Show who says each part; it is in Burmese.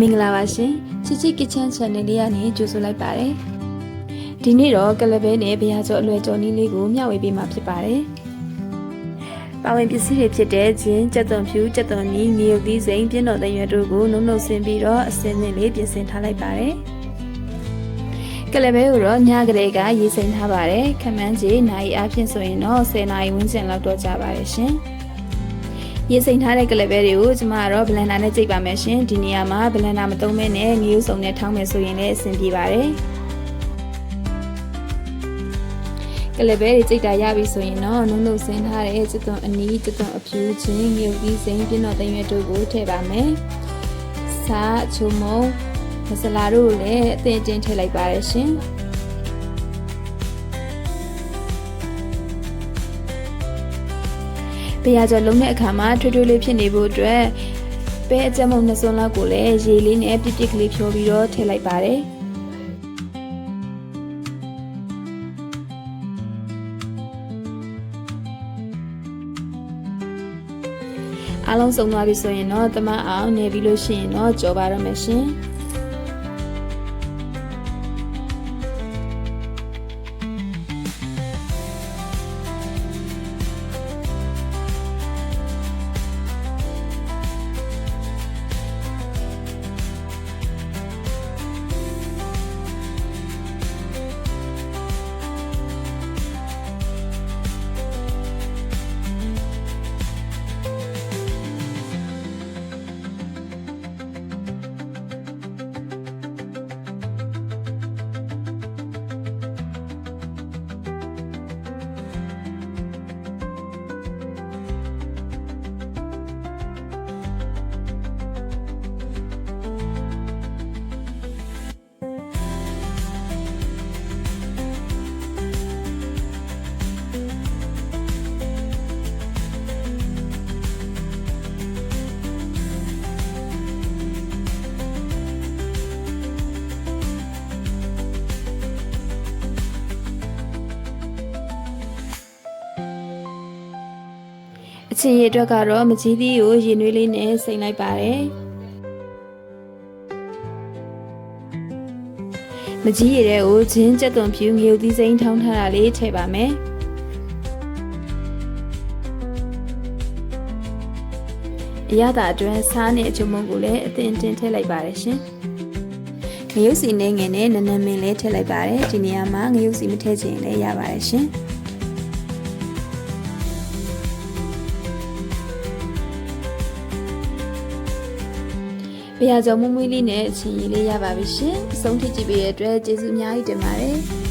Speaker 1: မင်္ဂလာပါရှင်ချစ်ချစ် kitchen channel လေးကနေကြိုဆိုလိုက်ပါတယ်ဒီနေ့တော့ကလပဲနဲ့ဘရာကျော်အလွယ်ကျော်နီးလေးကိုမျှဝေပေးမှာဖြစ်ပါတယ်ပါဝင်ပစ္စည်းတွေဖြစ်တဲ့ဂျင်းကြက်သွန်ဖြူကြက်သွန်နီးမြေရုပ်သီးစိမ်ပြင်းတော်တဲ့ရွက်တို့ကိုနှုတ်နှုတ်ဆင်းပြီးတော့အစင်းစင်းလေးပြင်ဆင်ထားလိုက်ပါတယ်ကလပဲကိုတော့ညကလေးကရေးစိမ်ထားပါတယ်ခမန်းကြီးနိုင်အားဖြင့်ဆိုရင်တော့10နာရီဝန်းကျင်လောက်တော့ကြာပါတယ်ရှင် ရေစိမ်ထားတဲ့ကလပဲတွေကိုကျမကတော့ဘလန်ဒါနဲ့ကြိတ်ပါမယ်ရှင်ဒီနေရာမှာဘလန်ဒါမသုံးမဲနဲ့ငရုပ်စုံနဲ့ထောင်းမယ်ဆိုရင်လည်းအဆင်ပြေပါတယ်ကလပဲတွေကြိတ်တာရပြီဆိုရင်တော့နုံနုံဆင်းထားတဲ့စစ်သွန်အနီးစစ်သွန်အဖြူချင်းငရုပ်ကြီးစိမ်ပြင်းတော်သိမ်းရွက်တို့ကိုထည့်ပါမယ်စားအချုံမုံမဆလာတို့ကိုလည်းအသင့်တင်ထည့်လိုက်ပါတယ်ရှင် ဘရာကျော်လုံးတဲ့အခါမှာထွေးထွေးလေးဖြစ်နေဖို့အတွက်ပဲအကြက်မုံနှစ်စွန်းလောက်ကိုလည်းရေလေးနဲ့ပြစ်ပြစ်ကလေးဖြိုးပြီးတော့ထည့်လိုက်ပါတယ်အားလုံးစုံသွားပြီဆိုရင်တော့တမအောင်နေပြီးလို့ရှိရင်တော့ကြော်ပါရမယ်ရှင် အချင်းရအတွက်ကတော့မကြီးသီးကိုရေနွေးလေးနဲ့စိမ့်လိုက်ပါတယ်မကြီးရတဲ့ကိုဂျင်းကြက်သွန်ဖြူငရုတ်သီးစိမ့်ထောင်းထားတာလေးထည့်ပါမယ်အရသာအတွင်းစားနဲ့အချုံမုံကိုလည်းအသင်တင်ထည့်လိုက်ပါတယ်ရှင်ငရုတ်စီနဲ့ငယ်နဲ့နနမင်းလေးထည့်လိုက်ပါတယ်ဒီနေရာမှာငရုတ်စီမထည့်ချင်လည်းရပါတယ်ရှင် ဘရာကျော်မွမွေးလေးနဲ့အချင်းကြီးလေးရပါပြီရှင်အဆုံးထိကြည့်ပေးတဲ့အတွက်ကျေးဇူးအများကြီးတင်ပါတယ်